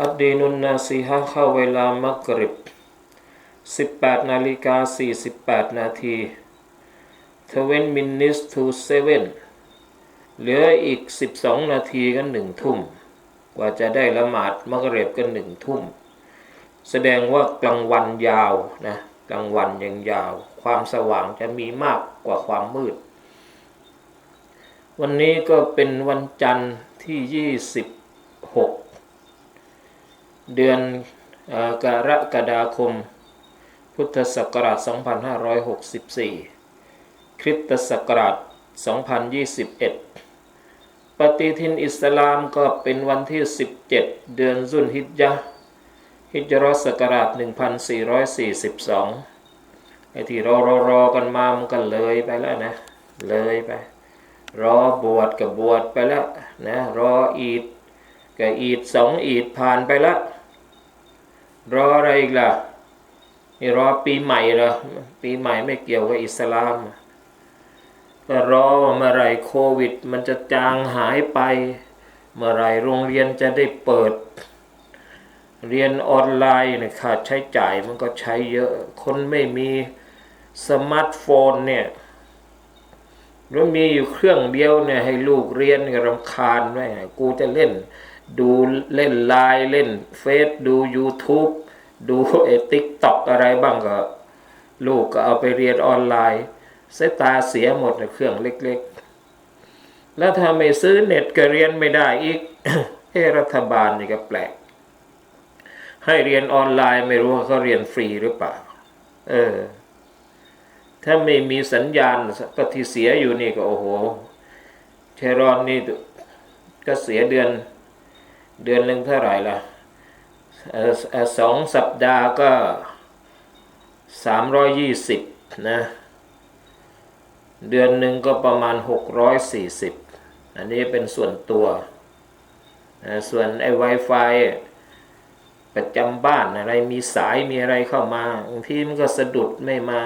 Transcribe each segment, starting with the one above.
อัดดีนุนนาซีฮะเข้าเวลามักริบ 18นาฬิกา48 นาที20 minutes to 7 เหลืออีก 12 นาทีกันหนึ่งทุ่ม กว่าจะได้ละหมาดมักริบกันหนึ่งทุ่ม แสดงว่ากลางวันยาวนะกลางวันยังยาว ความสว่างจะมีมากกว่าความมืด วันนี้ก็เป็นวันจันทร์ที่ 26 เดือนอกรกฎาคม พุทธศักราช 2564 คริสตศักราช 2021 ปฏิทินอิสลามก็เป็นวันที่ 17 เดือนซุนฮิจญะฮิจรัสศักราช 1442 ไอ้ที่รอรอรอกันมามันก็เลยไปแล้วนะ เลยไป รอบวชกับบวชไปแล้วนะ รออีดกับอีดสองอีดผ่านไปแล้ว รออะไรอีกล่ะนี่รอปีใหม่เหรอปีใหม่ไม่เกี่ยวกับอิสลามก็รอว่าเมื่อไรโควิด มันจะจางหายไป เมื่อไรโรงเรียนจะได้เปิด เรียนออนไลน์เนี่ยค่าใช้จ่ายมันก็ใช้เยอะ คนไม่มีสมาร์ทโฟนเนี่ยแล้วมีอยู่เครื่องเดียวเนี่ยให้ลูกเรียนก็รำคาญแม่กูจะเล่น ดูเล่นไลน์เล่นเฟซดู YouTube ดูไอ้ติ๊กต็อกอะไรบ้างก็ ลูกก็เอาไปเรียนออนไลน์สายตาเสียหมดในเครื่องเล็กๆ แล้วถ้าไม่ซื้อเน็ตก็เรียนไม่ได้อีกเฮ้รัฐบาลนี่ก็แปลก ให้เรียนออนไลน์ไม่รู้ว่าเขาเรียนฟรีหรือเปล่า เออ ถ้าไม่มีสัญญาณก็ที่เสียอยู่นี่ก็โอ้โหเชรอนนี่ก็เสียเดือน เดือนหนึ่งเท่าไหร่ล่ะสองสัปดาห์ก็สามร้อยยี่สิบนะเดือนหนึ่งก็ประมาณหกร้อยสี่สิบอันนี้เป็นส่วนตัวส่วนไอ้ Wi-Fi ประจำบ้านอะไรมีสายมีอะไรเข้ามาบางทีมันก็สะดุดไม่มา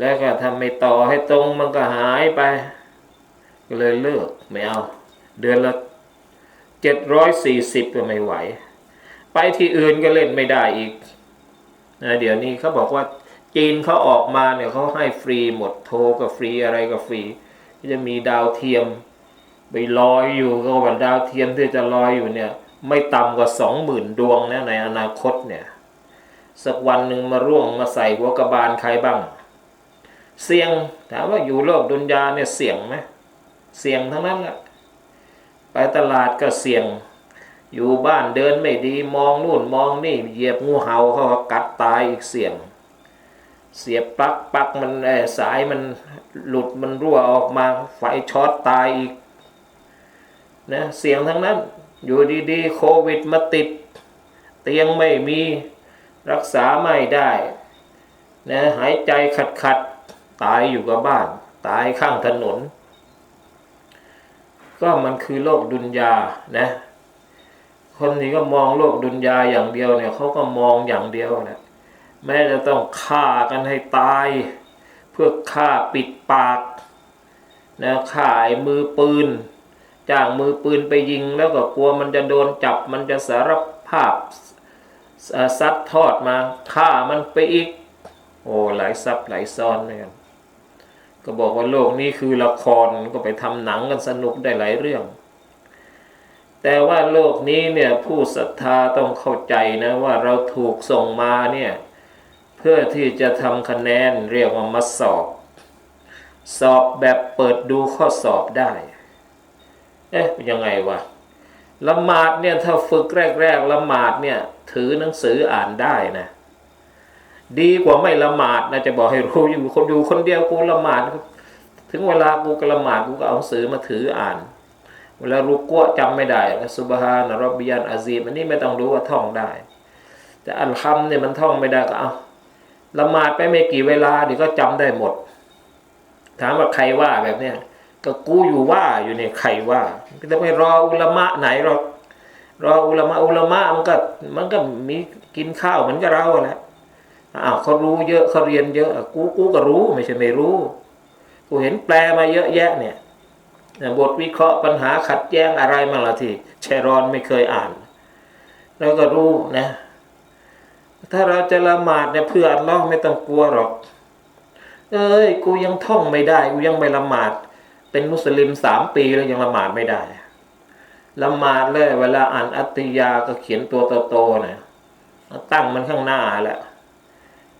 แล้วก็ทำไม่ต่อให้ตรงมันก็หายไป ก็เลยเลิกไม่เอา เดือนละ เจ็ดร้อยสี่สิบก็ไม่ไหว ไปที่อื่นก็เล่นไม่ได้อีกนะเดี๋ยวนี้เขาบอกว่าจีนเขาออกมาเนี่ยเขาให้ฟรีหมดโทรก็ฟรีอะไรก็ฟรี จะมีดาวเทียม ไปลอยอยู่ก็ว่าดาวเทียมที่จะลอยอยู่เนี่ย ไม่ต่ำกว่าสองหมื่นดวงนะในอนาคตเนี่ยสักวันหนึ่งมาร่วงมาใส่หัวกระบาลใครบ้าง เสี่ยงถามว่าอยู่โลกดุนยาเนี่ยเสี่ยงไหมเสี่ยงทั้งนั้นแหละ ไปตลาดก็เสี่ยง อยู่บ้านเดินไม่ดีมองนู่นมองนี่เหยียบงูเห่าเขากัดตายอีกเสี่ยง เสียบปลั๊กปลั๊กมันสายมันหลุดมันรั่วออกมาไฟช็อตตายอีกนะเสี่ยงทั้งนั้น อยู่ดีๆ โควิดมาติด เตียงไม่มีรักษาไม่ได้นะหายใจขัดขัดตายอยู่กับบ้าน ตายข้างถนน ก็มันคือโลกดุนยานะคนที่ก็มองโลกดุนยาอย่างเดียวเนี่ยเขาก็มองอย่างเดียวนะแม้จะต้องฆ่ากันให้ตาย เพื่อฆ่าปิดปากนะฆ่าไอ้มือปืนจ้างมือปืนไปยิงแล้วก็กลัวมันจะโดนจับมันจะสารภาพซัดทอดมาฆ่ามันไปอีก โอ้หลายซับหลายซ้อนนะครับก็ ก็บอกว่าโลกนี้คือละครก็ไปทำหนังกันสนุกได้หลายเรื่อง แต่ว่าโลกนี้เนี่ยผู้ศรัทธาต้องเข้าใจนะว่าเราถูกส่งมาเนี่ยเพื่อที่จะทำคะแนนเรียกว่ามาสอบ สอบแบบเปิดดูข้อสอบได้ เอ๊ะยังไงวะละหมาดเนี่ยถ้าฝึกแรกๆละหมาดเนี่ยถือหนังสืออ่านได้นะ ดีกว่าไม่ละหมาดนะจะบอกให้รู้อยู่คนดูคนเดียวกูละหมาดถึงเวลากูก็ละหมาดกูก็เอาสือมาถืออ่าน เวลารุกัวจำไม่ได้สุบฮานะรบบิยันอาซีมอันนี้ไม่ต้องรู้ว่าท่องได้ แต่อันคำเนี่ยมันท่องไม่ได้ก็เอาละหมาดไปไม่กี่เวลาเดี๋ยวก็จำได้หมด ถามว่าใครว่าแบบเนี้ยก็กูอยู่ว่าอยู่เนี่ยใครว่าก็จะไปรออุลามะไหนหรอกรออุลามะอุลามะมันก็มันก็มีกินข้าวเหมือนกับเราแหละ อ้าวเขารู้เยอะเขาเรียนเยอะกูกูก็รู้ไม่ใช่ไม่รู้ กูเห็นแปลมาเยอะแยะเนี่ยบทวิเคราะห์ปัญหาขัดแย้งอะไรมาละที่เชรอนไม่เคยอ่านเราก็รู้นะ ถ้าเราจะละหมาดเนี่ยเพื่ออัลลอฮ์ไม่ต้องกลัวหรอก เอ้ย กูยังท่องไม่ได้ กูยังไม่ละหมาด เป็นมุสลิมสามปีแล้วยังละหมาดไม่ได้ละหมาดเลย เวลาอ่านอัตติยาก็เขียนตัวโตๆนะตั้งมันข้างหน้าแหละ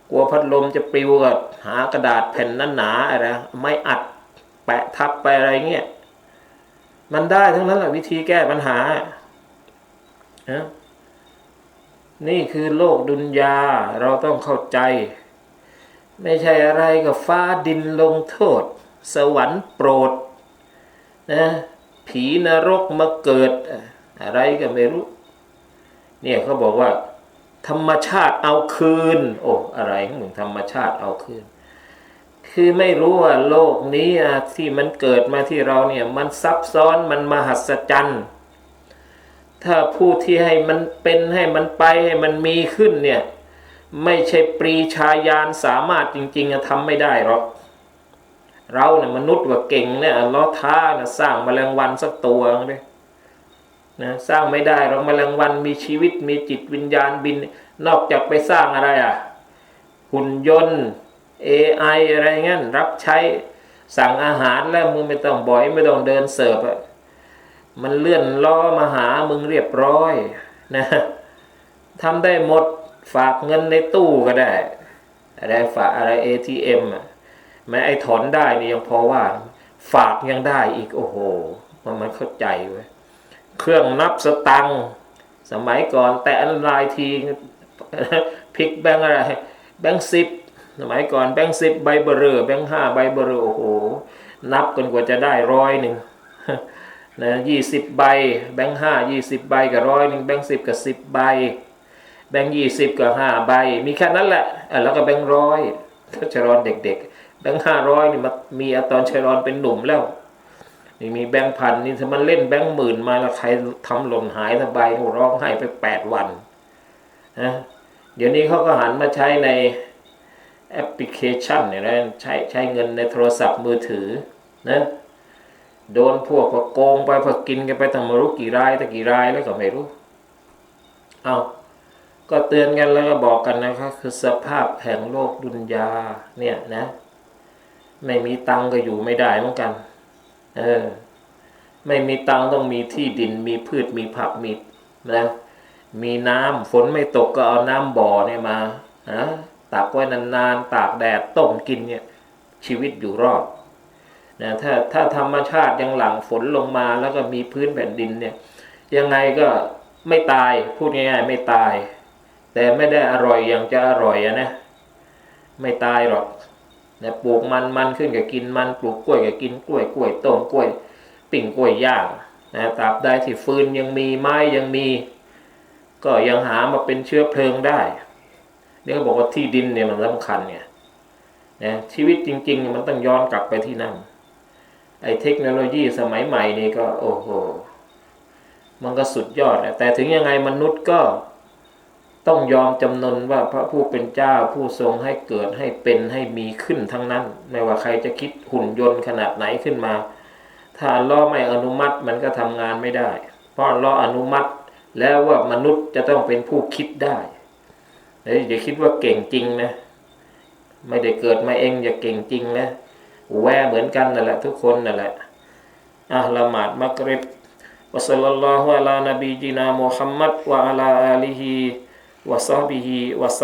กลัวพัดลมจะปลิวก็หากระดาษแผ่นนั้นหนาอะไรไม่อัดแปะทับไปอะไรเงี้ยมันได้ทั้งนั้นแหละวิธีแก้ปัญหานะนี่คือโลกดุนยาเราต้องเข้าใจ ไม่ใช่อะไรกับฟ้าดินลงโทษ สวรรค์โปรดนะผีนรกมาเกิด อะไรก็ไม่รู้ เนี่ยเขาบอกว่า ธรรมชาติเอาคืน โอ้อะไรของมึงธรรมชาติเอาคืน คือไม่รู้ว่าโลกนี้อะที่มันเกิดมาที่เราเนี่ย มันซับซ้อนมันมหัศจรรย์ถ้าผู้ที่ให้มันเป็นให้มันไปให้มันมีขึ้นเนี่ย ไม่ใช่ปรีชาญาณสามารถจริงๆทำไม่ได้หรอกเราเนี่ยมนุษย์ว่าเก่งเนี่ยล้อท้านะสร้างแมลงวันสักตัวเลย นะสร้างไม่ได้หรอกแมลงวันมีชีวิตมีจิตวิญญาณบิน นอกจากไปสร้างอะไรอะหุ่นยนต์ AI อะไรเงี้ยรับใช้สั่งอาหารแล้วมึงไม่ต้องบ่อยไม่ต้องเดินเสิร์ฟอะมันเลื่อนล้อมาหามึงเรียบร้อยนะทำได้หมดฝากเงินในตู้ก็ได้อะไรฝากอะไร ATM อะแม้ไอ้ถอนได้นี่ยังพอว่า ฝากยังได้อีกโอ้โห มันมันเข้าใจเว้ย เครื่องนับสตังค์สมัยก่อน แต่อันลายทีพลิกแบงอะไร แบงสิบสมัยก่อนแบงสิบใบเบอร์เรอแบงห้าใบเบอร์เรอโอ้โห นับกันกว่าจะได้ร้อยหนึ่งนะยี่สิบใบ แบงห้ายี่สิบใบกับร้อยหนึ่งแบงสิบกับสิบใบ แบงยี่สิบกับห้าใบ มีแค่นั้นแหละแล้วก็แบงร้อยถ้าชรอนเด็กๆแบงห้าร้อยนี่มามีอตอนชรอนเป็นหนุ่มแล้ว นี่มีแบงค์พันนี่ถ้ามันเล่นแบงค์หมื่นมาแล้วใครทำหล่นหายสบายโอ้ร้องไห้ไปแปดวันนะเดี๋ยวนี้เขาก็หันมาใช้ในแอปพลิเคชันเนี่ยนะใช้ใช้เงินในโทรศัพท์มือถือนะโดนพวกโกงไปพอกินกันไปตั้งไม่รู้กี่รายตั้งกี่รายแล้วก็ไม่รู้เอาก็เตือนกันแล้วก็บอกกันนะครับคือสภาพแห่งโลกดุนยาเนี่ยนะ ไม่มีตังก็อยู่ไม่ได้เหมือนกัน เออ ไม่มีตังต้องมีที่ดินมีพืชมีผักมีนะมีน้ำฝนไม่ตกก็เอาน้ำบ่อเนี่ยมานะตากไว้นานๆตากแดดต้มกินเนี่ย ชีวิตอยู่รอดนะถ้าถ้าธรรมชาติยังหลั่งฝนลงมาแล้วก็มีพื้นแผ่นดินเนี่ย ยังไงก็ไม่ตายพูดง่ายๆไม่ตาย แต่ไม่ได้อร่อยอย่างจะอร่อยอะนะ ไม่ตายหรอก นะปลูกมันมันขึ้นกับกินมันปลูกกล้วยกับกินกล้วยกล้วยต้มกล้วยปิ่งกล้วยย่างนะตราบใดที่ฟืนยังมีไม้ยังมี ก็ยังหามาเป็นเชื้อเพลิงได้นี่เขาบอกว่าที่ดินเนี่ยมันสำคัญเนี่ยนะชีวิตจริงๆมันต้องย้อนกลับไปที่นั่นไอ้เทคโนโลยีสมัยใหม่นี่ก็โอ้โหมันก็สุดยอดแต่ถึงยังไงมนุษย์ก็ ต้องยอมจำนนว่าพระผู้เป็นเจ้าผู้ทรงให้เกิดให้เป็นให้มีขึ้นทั้งนั้น ไม่ว่าใครจะคิดหุ่นยนต์ขนาดไหนขึ้นมา ถ้าล้อไม่อนุมัติมันก็ทำงานไม่ได้ เพราะล้ออนุมัติแล้วว่ามนุษย์จะต้องเป็นผู้คิดได้เฮ้ยอย่าคิดว่าเก่งจริงนะ ไม่ได้เกิดมาเองอย่าเก่งจริงนะแวเหมือนกันนั่นแหละทุกคนนั่นแหละอะละหมาดมักริบวะซัลลัลลอฮุอะลานบีจินามุฮัมมัดวะอะลาอาลีฮิ วะซ